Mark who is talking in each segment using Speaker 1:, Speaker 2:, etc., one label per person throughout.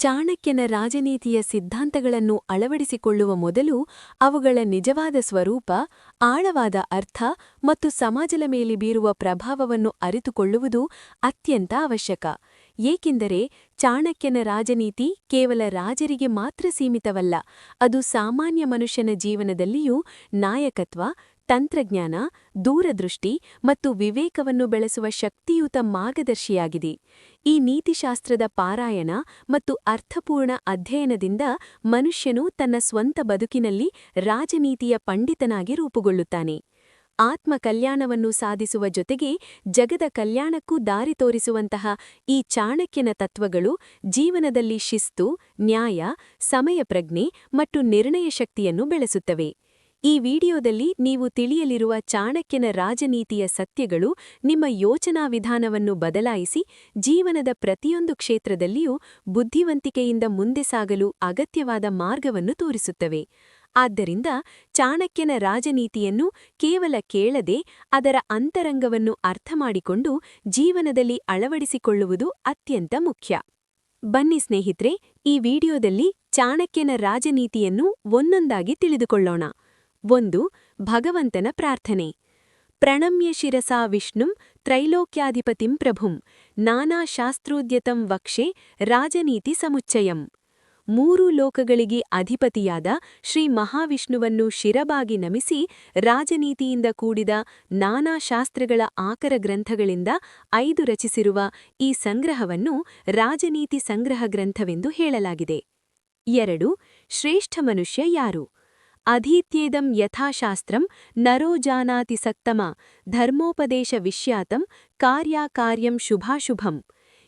Speaker 1: ಚಾಣಕ್ಯನ ರಾಜನೀತಿಯ ಸಿದ್ಧಾಂತಗಳನ್ನು ಅಳವಡಿಸಿಕೊಳ್ಳುವ ಮೊದಲು ಅವುಗಳ ನಿಜವಾದ ಸ್ವರೂಪ, ಆಳವಾದ ಅರ್ಥ ಮತ್ತು ಸಮಾಜದ ಮೇಲೆ ಬೀರುವ ಪ್ರಭಾವವನ್ನು ಅರಿತುಕೊಳ್ಳುವುದು ಅತ್ಯಂತ ಅವಶ್ಯಕ. ಏಕೆಂದರೆ ಚಾಣಕ್ಯನ ರಾಜನೀತಿ ಕೇವಲ ರಾಜರಿಗೆ ಮಾತ್ರ ಸೀಮಿತವಲ್ಲ, ಅದು ಸಾಮಾನ್ಯ ಮನುಷ್ಯನ ಜೀವನದಲ್ಲಿಯೂ ನಾಯಕತ್ವ ತಂತ್ರಜ್ಞಾನ, ದೂರದೃಷ್ಟಿ ಮತ್ತು ವಿವೇಕವನ್ನು ಬೆಳೆಸುವ ಶಕ್ತಿಯುತ ಮಾರ್ಗದರ್ಶಿಯಾಗಿದೆ. ಈ ನೀತಿಶಾಸ್ತ್ರದ ಪಾರಾಯಣ ಮತ್ತು ಅರ್ಥಪೂರ್ಣ ಅಧ್ಯಯನದಿಂದ ಮನುಷ್ಯನು ತನ್ನ ಸ್ವಂತ ಬದುಕಿನಲ್ಲಿ ರಾಜನೀತಿಯ ಪಂಡಿತನಾಗಿ ರೂಪುಗೊಳ್ಳುತ್ತಾನೆ. ಆತ್ಮ ಕಲ್ಯಾಣವನ್ನು ಸಾಧಿಸುವ ಜೊತೆಗೆ ಜಗದ ಕಲ್ಯಾಣಕ್ಕೂ ದಾರಿ ತೋರಿಸುವಂತಹ ಈ ಚಾಣಕ್ಯನ ತತ್ವಗಳು ಜೀವನದಲ್ಲಿ ಶಿಸ್ತು, ನ್ಯಾಯ, ಸಮಯಪ್ರಜ್ಞೆ ಮತ್ತು ನಿರ್ಣಯ ಶಕ್ತಿಯನ್ನು ಬೆಳೆಸುತ್ತವೆ. ಈ ವಿಡಿಯೋದಲ್ಲಿ ನೀವು ತಿಳಿಯಲಿರುವ ಚಾಣಕ್ಯನ ರಾಜನೀತಿಯ ಸತ್ಯಗಳು, ನಿಮ್ಮ ಯೋಚನಾ ವಿಧಾನವನ್ನು ಬದಲಾಯಿಸಿ, ಜೀವನದ ಪ್ರತಿಯೊಂದು ಕ್ಷೇತ್ರದಲ್ಲಿಯೂ ಬುದ್ಧಿವಂತಿಕೆಯಿಂದ ಮುಂದೆ ಸಾಗಲು ಅಗತ್ಯವಾದ ಮಾರ್ಗವನ್ನು ತೋರಿಸುತ್ತವೆ. ಆದ್ದರಿಂದ ಚಾಣಕ್ಯನ ರಾಜನೀತಿಯನ್ನು ಕೇವಲ ಕೇಳದೆ ಅದರ ಅಂತರಂಗವನ್ನು ಅರ್ಥಮಾಡಿಕೊಂಡು ಜೀವನದಲ್ಲಿ ಅಳವಡಿಸಿಕೊಳ್ಳುವುದು ಅತ್ಯಂತ ಮುಖ್ಯ. ಬನ್ನಿ ಸ್ನೇಹಿತರೆ, ಈ ವಿಡಿಯೋದಲ್ಲಿ ಚಾಣಕ್ಯನ ರಾಜನೀತಿಯನ್ನು ಒಂದೊಂದಾಗಿ ತಿಳಿದುಕೊಳ್ಳೋಣ. ಒಂದು, ಭಗವಂತನ ಪ್ರಾರ್ಥನೆ. ಪ್ರಣಮ್ಯ ಶಿರಸಾ ವಿಷ್ಣುಂ ತ್ರೈಲೋಕ್ಯಾಧಿಪತಿಂ ಪ್ರಭುಂ. ನಾನಾ ಶಾಸ್ತ್ರೋದ್ಯತಂ ವಕ್ಷೆ ರಾಜನೀತಿ ಸಮುಚ್ಚಯಂ. ಮೂರು ಲೋಕಗಳಿಗೆ ಅಧಿಪತಿಯಾದ ಶ್ರೀ ಮಹಾವಿಷ್ಣುವನ್ನು ಶಿರಬಾಗಿ ನಮಿಸಿ ರಾಜನೀತಿಯಿಂದ ಕೂಡಿದ ನಾನಾ ಶಾಸ್ತ್ರಗಳ ಆಕರ ಗ್ರಂಥಗಳಿಂದ ಐದು ರಚಿಸಿರುವ ಈ ಸಂಗ್ರಹವನ್ನು ರಾಜನೀತಿ ಸಂಗ್ರಹ ಗ್ರಂಥವೆಂದು ಹೇಳಲಾಗಿದೆ. ಎರಡು, ಶ್ರೇಷ್ಠ ಮನುಷ್ಯ ಯಾರು? ಅಧೀತ್ಯೇದಂ ಯಥಾಶಾಸ್ತ್ರಂ ನರೋ ಜಾನಾತಿ ಸಕ್ತಮ ಧರ್ಮೋಪದೇಶ ವಿಷ್ಯಾತಂ ಕಾರ್ಯಾಕಾರ್ಯಂ ಶುಭಾಶುಭಂ.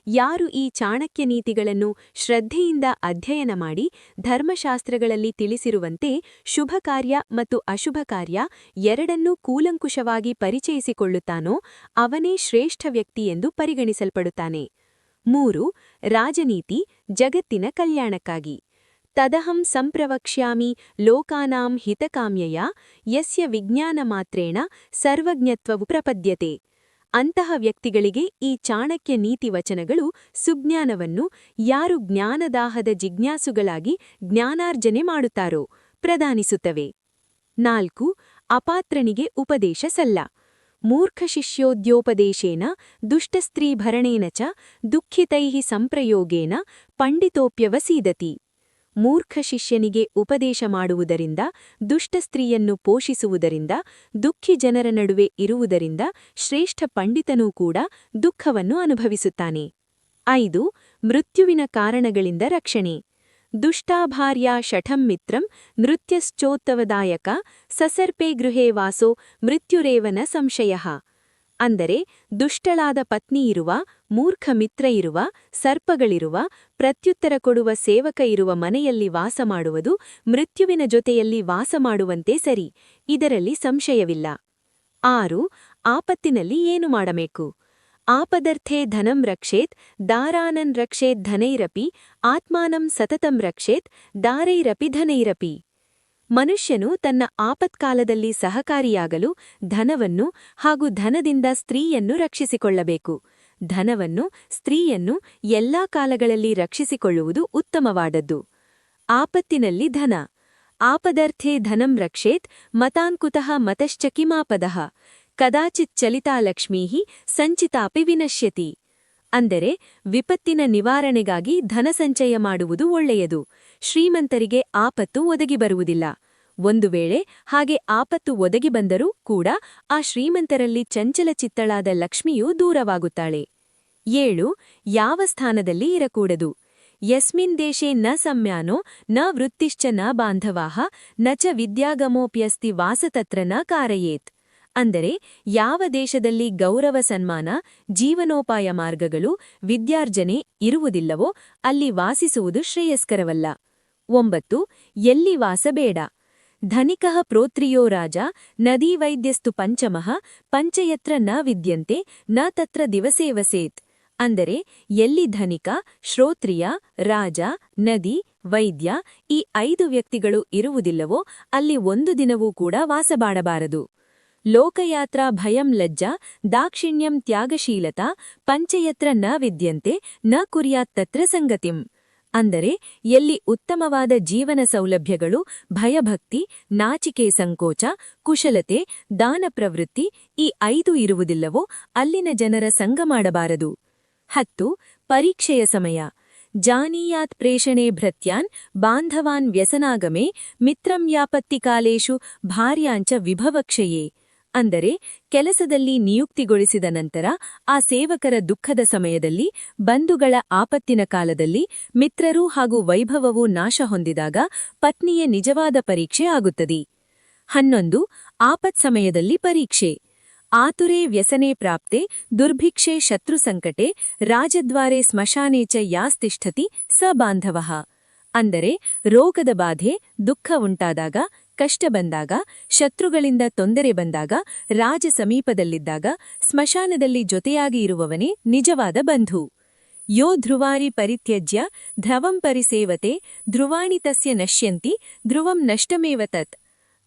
Speaker 1: ಯಾರು ಈ ಚಾಣಕ್ಯ ನೀತಿಗಳನ್ನು ಶ್ರದ್ಧೆಯಿಂದ ಅಧ್ಯಯನ ಮಾಡಿ ಧರ್ಮಶಾಸ್ತ್ರಗಳಲ್ಲಿ ತಿಳಿಸಿರುವಂತೆ ಶುಭ ಕಾರ್ಯ ಮತ್ತು ಅಶುಭ ಕಾರ್ಯ ಎರಡನ್ನೂ ಕೂಲಂಕುಷವಾಗಿ ಪರಿಚಯಿಸಿಕೊಳ್ಳುತ್ತಾನೋ ಅವನೇ ಶ್ರೇಷ್ಠ ವ್ಯಕ್ತಿ ಎಂದು ಪರಿಗಣಿಸಲ್ಪಡುತ್ತಾನೆ. ಮೂರು, ರಾಜನೀತಿ, ಜಗತ್ತಿನ ಕಲ್ಯಾಣಕ್ಕಾಗಿ. ತದಹಂ ಸಂಪ್ರವಕ್ಷ್ಯಾಮಿ ಲೋಕಾನಾಂ ಹಿತಕಾಮ್ಯಯ, ಯಸ್ಯ ವಿಜ್ಞಾನಮಾತ್ರೇಣ ಸರ್ವಜ್ಞತ್ವವು ಪ್ರಪದ್ಯತೆ. ಅಂತಹ ವ್ಯಕ್ತಿಗಳಿಗೆ ಈ ಚಾಣಕ್ಯ ನೀತಿ ವಚನಗಳು ಸುಜ್ಞಾನವನ್ನು, ಯಾರು ಜ್ಞಾನದಾಹದ ಜಿಜ್ಞಾಸುಗಳಾಗಿ ಜ್ಞಾನಾರ್ಜನೆ ಮಾಡುತ್ತಾರೋ ಪ್ರದಾನಿಸುತ್ತವೆ ನಾಲ್ಕು, ಅಪಾತ್ರನಿಗೆ ಉಪದೇಶ ಸಲ್ಲ. ಮೂರ್ಖಶಿಷ್ಯೋದ್ಯೋಪದೇಶೇನ ದುಷ್ಟಸ್ತ್ರೀಭರಣೇನ ಚ ದುಃಖಿತೈ ಸಂಪ್ರಯೋಗೇನ, ಪಂಡಿತೋಪ್ಯವಸೀದತಿ. ಮೂರ್ಖ ಶಿಷ್ಯನಿಗೆ ಉಪದೇಶ ಮಾಡುವುದರಿಂದ, ದುಷ್ಟ ಸ್ತ್ರೀಯನ್ನು ಪೋಷಿಸುವುದರಿಂದ, ದುಃಖಿ ಜನರ ನಡುವೆ ಇರುವುದರಿಂದ ಶ್ರೇಷ್ಠ ಪಂಡಿತನೂ ಕೂಡ ದುಃಖವನ್ನು ಅನುಭವಿಸುತ್ತಾನೆ. ಐದು, ಮೃತ್ಯುವಿನ ಕಾರಣಗಳಿಂದ ರಕ್ಷಣೆ. ದುಷ್ಟಾಭಾರ್ಯ ಶಠಂ ಮಿತ್ರಂ ನೃತ್ಯಶ್ಚೋತ್ತವದಾಯಕ ಸಸರ್ಪೆ ಗೃಹೇ ವಾಸೋ ಮೃತ್ಯುರೇವನ ಸಂಶಯ. ಅಂದರೆ, ದುಷ್ಟಳಾದ ಪತ್ನಿಯಿರುವ ಮೂರ್ಖ ಮಿತ್ರ ಇರುವ ಸರ್ಪಗಳಿರುವ, ಪ್ರತ್ಯುತ್ತರ ಕೊಡುವ ಸೇವಕ ಇರುವ ಮನೆಯಲ್ಲಿ ವಾಸ ಮಾಡುವುದು, ಮೃತ್ಯುವಿನ ಜೊತೆಯಲ್ಲಿ ವಾಸ ಮಾಡುವಂತೆ ಸರಿ. ಇದರಲ್ಲಿ ಸಂಶಯವಿಲ್ಲ. ಆರು, ಆಪತ್ತಿನಲ್ಲಿ ಏನು ಮಾಡಬೇಕು? ಆಪದರ್ಥೇ ಧನಂ ರಕ್ಷೇತ್, ದಾರಾನನ್ ರಕ್ಷೇತ್ ಧನೈರಪಿ, ಆತ್ಮಾನಂ ಸತತಂ ರಕ್ಷೇತ್, ದಾರೈರಪಿ ಧನೈರಪಿ. ಮನುಷ್ಯನು ತನ್ನ ಆಪತ್ಕಾಲದಲ್ಲಿ ಸಹಕಾರಿಯಾಗಲು ಧನವನ್ನು ಹಾಗೂ ಧನದಿಂದ ಸ್ತ್ರೀಯನ್ನು ರಕ್ಷಿಸಿಕೊಳ್ಳಬೇಕು. ಧನವನ್ನು, ಸ್ತ್ರೀಯನ್ನು ಎಲ್ಲಾ ಕಾಲಗಳಲ್ಲಿ ರಕ್ಷಿಸಿಕೊಳ್ಳುವುದು ಉತ್ತಮವಾದದ್ದು. ಆಪತ್ತಿನಲ್ಲಿ ಧನ. ಆಪದರ್ಥೇ ಧನಂ ರಕ್ಷೇತ್ ಮತಾಂಕುತಃ ಮತಶ್ಚ ಕಿಮಾಪದಃ. ಕದಾಚಿತ್ ಚಲಿತಾ ಲಕ್ಷ್ಮೀ ಸಂಚಿತಾಪಿ ವಿನಶ್ಯತಿ. ಅಂದರೆ ವಿಪತ್ತಿನ ನಿವಾರಣೆಗಾಗಿ ಧನಸಂಚಯ ಮಾಡುವುದು ಒಳ್ಳೆಯದು. ಶ್ರೀಮಂತರಿಗೆ ಆಪತ್ತು ಒದಗಿ ಬರುವುದಿಲ್ಲ. ಒಂದು ವೇಳೆ ಹಾಗೆ ಆಪತ್ತು ಒದಗಿ ಬಂದರೂ ಕೂಡ ಆ ಶ್ರೀಮಂತರಲ್ಲಿ ಚಂಚಲ ಚಿತ್ತಳಾದ ಲಕ್ಷ್ಮಿಯು ದೂರವಾಗುತ್ತಾಳೆ. ಏಳು, ಯಾವ ಸ್ಥಾನದಲ್ಲಿ ಇರಕೂಡದು? ಯಸ್ಮಿನ್ ದೇಶೇ ನ ಸಮ್ಯಾನೋ, ನ ವೃತ್ತಿಶ್ಚ ನ ಬಾಂಧವಾಹ, ನ ಚ ವಿದ್ಯಾಗಮೋಪ್ಯಸ್ತಿ ವಾಸತತ್ರ ನ ಕಾರಯೇತ್. ಅಂದರೆ, ಯಾವ ದೇಶದಲ್ಲಿ ಗೌರವ ಸನ್ಮಾನ, ಜೀವನೋಪಾಯ ಮಾರ್ಗಗಳು, ವಿದ್ಯಾರ್ಜನೆ ಇರುವುದಿಲ್ಲವೋ ಅಲ್ಲಿ ವಾಸಿಸುವುದು ಶ್ರೇಯಸ್ಕರವಲ್ಲ. ಒಂಬತ್ತು, ಎಲ್ಲಿ ವಾಸ ಬೇಡ? ಧನಿಕಃ ಪ್ರೋತ್ರಿಯೋ ರಾಜ ನದೀವೈದ್ಯಸ್ತು ಪಂಚಮಃ, ಪಂಚಯತ್ರ ನ ವಿದ್ಯಂತೆ, ನ ತತ್ರ ದಿವಸೇವಸೇತ್ ಅಂದರೆ, ಎಲ್ಲಿ ಧನಿಕ, ಶ್ರೋತ್ರಿಯ, ರಾಜ, ನದಿ, ವೈದ್ಯ ಈ ಐದು ವ್ಯಕ್ತಿಗಳು ಇರುವುದಿಲ್ಲವೋ, ಅಲ್ಲಿ ಒಂದು ದಿನವೂ ಕೂಡ ವಾಸಬಾಡಬಾರದು. ಲೋಕಯಾತ್ರಾ ಭಯಂ ಲಜ್ಜಾ, ದಾಕ್ಷಿಣ್ಯಂ ತ್ಯಾಗಶೀಲತಾ, ಪಂಚಯತ್ರ ನ ವಿದ್ಯಂತೆ, ನ ಕುರ್ಯಾತ್ತತ್ರ ಸಂಗತಿಂ. ಅಂದರೆ ಎಲ್ಲಿ ಉತ್ತಮವಾದ ಜೀವನ ಸೌಲಭ್ಯಗಳು, ಭಯಭಕ್ತಿ, ನಾಚಿಕೆ ಸಂಕೋಚ, ಕುಶಲತೆ, ದಾನ ಪ್ರವೃತ್ತಿ ಈ ಐದು ಇರುವುದಿಲ್ಲವೋ ಅಲ್ಲಿನ ಜನರ ಸಂಘ ಮಾಡಬಾರದು. ಹತ್ತು, ಪರೀಕ್ಷೆಯ ಸಮಯ. ಜಾನೀಯಾತ್ ಪ್ರೇಷಣೆ ಭೃತ್ಯಾನ್ ಬಾಂಧವಾನ್ ವ್ಯಸನಾಗಮೆ, ಮಿತ್ರಂ ಯಾಪತ್ತಿಕಾಲೇಷು ಭಾರ್ಯಾಂಚ ವಿಭವಕ್ಷಯೇ. ಅಂದರೆ ಕೆಲಸದಲ್ಲಿ ನಿಯುಕ್ತಿಗೊಳಿಸಿದ ನಂತರ ಆ ಸೇವಕರ ದುಃಖದ ಸಮಯದಲ್ಲಿ ಬಂಧುಗಳ ಆಪತ್ತಿನ ಕಾಲದಲ್ಲಿ ಮಿತ್ರರು ಹಾಗೂ ವೈಭವವು ನಾಶ ಹೊಂದಿದಾಗ ಪತ್ನಿಯ ನಿಜವಾದ ಪರೀಕ್ಷೆ ಆಗುತ್ತದೆ. ಹನ್ನೊಂದು, ಆಪತ್ ಸಮಯದಲ್ಲಿ ಪರೀಕ್ಷೆ. ಆತುರೇ ವ್ಯಸನೆ ಪ್ರಾಪ್ತೆ, ದುರ್ಭಿಕ್ಷೆ ಶತ್ರುಸಂಕಟೆ ರಾಜದ್ವಾರೆ ಸ್ಮಶಾನೆ ಚ ಯಾಸ್ತಿಷ್ಠತಿ ಸ ಅಂದರೆ ರೋಗದ ಬಾಧೆ, ದುಃಖ ಉಂಟಾದಾಗ ಕಷ್ಟ ಬಂದಾಗ, ಶತ್ರುಗಳಿಂದ ತೊಂದರೆ ಬಂದಾಗ, ರಾಜ ಸಮೀಪದಲ್ಲಿದ್ದಾಗ, ಸ್ಮಶಾನದಲ್ಲಿ ಜೊತೆಯಾಗಿ ಇರುವವನೇ ನಿಜವಾದ ಬಂಧು. ಯೋ ಧ್ರುವಾರಿ ಪರಿತ್ಯಜ್ಯ, ಧ್ರುವಂ ಪರಿಸೇವತೆ, ಧ್ರುವಾಣಿ ತಸ್ಯ ನಶ್ಯಂತಿ, ಧ್ರುವಂ ನಷ್ಟಮೇವ ತತ್.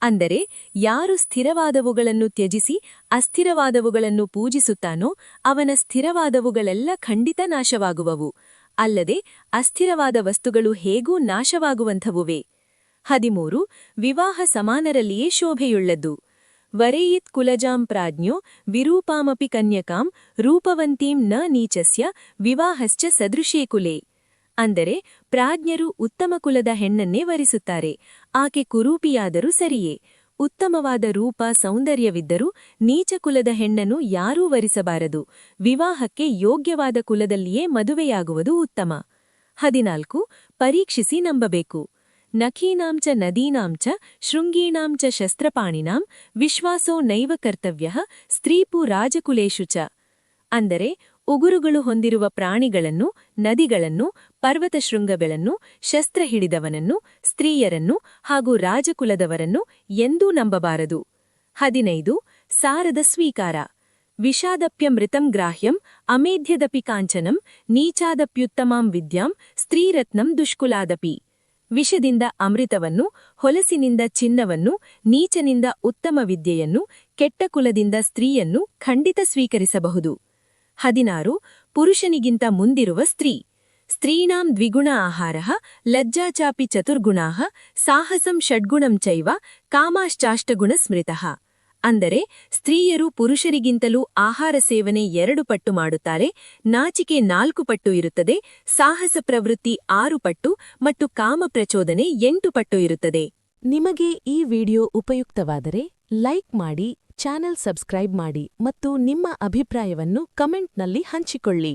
Speaker 1: ಅಂದರೆ, ಯಾರು ಸ್ಥಿರವಾದವುಗಳನ್ನು ತ್ಯಜಿಸಿ, ಅಸ್ಥಿರವಾದವುಗಳನ್ನು ಪೂಜಿಸುತ್ತಾನೋ, ಅವನ ಸ್ಥಿರವಾದವುಗಳೆಲ್ಲ ಖಂಡಿತ ನಾಶವಾಗುವವು. ಅಲ್ಲದೆ, ಅಸ್ಥಿರವಾದ ವಸ್ತುಗಳು ಹೇಗೂ ನಾಶವಾಗುವಂಥವುವೇ. ಹದಿಮೂರು, ವಿವಾಹ ಸಮಾನರಲ್ಲಿಯೇ ಶೋಭೆಯುಳ್ಳದ್ದು. ವರೇಯಿತ್ ಕುಲಜಾಂ ಪ್ರಾಜ್ಞೋ, ವಿರೂಪಾಮಪಿ ಕನ್ಯಕಾಂ, ರೂಪವಂತೀಂ ನ ನೀಚಸ್ಯ, ವಿವಾಹಶ್ಚ ಸದೃಶೇ ಕುಲೇ. ಅಂದರೆ, ಪ್ರಾಜ್ಞರು ಉತ್ತಮ ಕುಲದ ಹೆಣ್ಣನ್ನೇ ವರಿಸುತ್ತಾರೆ. ಆಕೆ ಕುರೂಪಿಯಾದರೂ ಸರಿಯೇ. ಉತ್ತಮವಾದ ರೂಪ ಸೌಂದರ್ಯವಿದ್ದರೂ ನೀಚ ಕುಲದ ಹೆಣ್ಣನ್ನು ಯಾರೂ ವರಿಸಬಾರದು. ವಿವಾಹಕ್ಕೆ ಯೋಗ್ಯವಾದ ಕುಲದಲ್ಲಿಯೇ ಮದುವೆಯಾಗುವುದು ಉತ್ತಮ. ಹದಿನಾಲ್ಕು, ಪರೀಕ್ಷಿಸಿ ನಂಬಬೇಕು. ನಖೀನಾಂಚ ನದೀನಾಂಚ ಶೃಂಗೀಣಾಂಚ ಶಸ್ತ್ರಪಾಣಿನಾಂ ವಿಶ್ವಾಸೋ ನೈವ ಕರ್ತವ್ಯ ಸ್ತ್ರೀಪು ರಾಜಕುಲೇಶು ಚ. ಅಂದರೆ ಉಗುರುಗಳು ಹೊಂದಿರುವ ಪ್ರಾಣಿಗಳನ್ನು, ನದಿಗಳನ್ನು ಪರ್ವತ ಶೃಂಗಗಳನ್ನು ಶಸ್ತ್ರ ಹಿಡಿದವನನ್ನು ಸ್ತ್ರೀಯರನ್ನು ಹಾಗೂ ರಾಜಕುಲದವರನ್ನು ಎಂದೂ ನಂಬಬಾರದು. ಹದಿನೈದು. ಸಾರದ ಸ್ವೀಕಾರ. ವಿಷಾದಪ್ಯಮೃತಂ ಗ್ರಾಹ್ಯಂ ಅಮೇಧ್ಯದಪಿ ಕಾಂಚನಂ ನೀಚಾದಪ್ಯುತ್ತಮಾಂ ವಿದ್ಯಾಂ ಸ್ತ್ರೀರತ್ನಂ ದುಷ್ಕುಲಾದಪಿ. ವಿಷದಿಂದ ಅಮೃತವನ್ನು, ಹೊಲಸಿನಿಂದ ಚಿನ್ನವನ್ನು, ನೀಚನಿಂದ ಉತ್ತಮ ವಿದ್ಯೆಯನ್ನು, ಕೆಟ್ಟ ಕುಲದಿಂದ ಸ್ತ್ರೀಯನ್ನು ಖಂಡಿತ ಸ್ವೀಕರಿಸಬಹುದು. ಹದಿನಾರು, ಪುರುಷನಿಗಿಂತ ಮುಂದಿರುವ ಸ್ತ್ರೀ. ಸ್ತ್ರೀಣಾಂ ದ್ವಿಗುಣ ಆಹಾರ, ಲಜ್ಜಾಚಾಪಿ ಚತುರ್ಗುಣಾ, ಸಾಹಸಂ ಷಡ್ಗುಣಂ ಚೈವ, ಕಾಮಾಶ್ಚಾಷ್ಟಗುಣ ಸ್ಮೃತಃ. ಅಂದರೆ ಸ್ತ್ರೀಯರು ಪುರುಷರಿಗಿಂತಲೂ ಆಹಾರ ಸೇವನೆ ಎರಡು ಪಟ್ಟು ಮಾಡುತ್ತಾರೆ, ನಾಚಿಕೆ ನಾಲ್ಕು ಪಟ್ಟು ಇರುತ್ತದೆ, ಸಾಹಸ ಪ್ರವೃತ್ತಿ ಆರು ಪಟ್ಟು ಮತ್ತು ಕಾಮ ಪ್ರಚೋದನೆ ಎಂಟು ಪಟ್ಟು ಇರುತ್ತದೆ.
Speaker 2: ನಿಮಗೆ ಈ ವಿಡಿಯೋ ಉಪಯುಕ್ತವಾದರೆ ಲೈಕ್ ಮಾಡಿ, ಚಾನೆಲ್ ಸಬ್ಸ್ಕ್ರೈಬ್ ಮಾಡಿ ಮತ್ತು ನಿಮ್ಮ ಅಭಿಪ್ರಾಯವನ್ನು ಕಮೆಂಟ್ನಲ್ಲಿ ಹಂಚಿಕೊಳ್ಳಿ.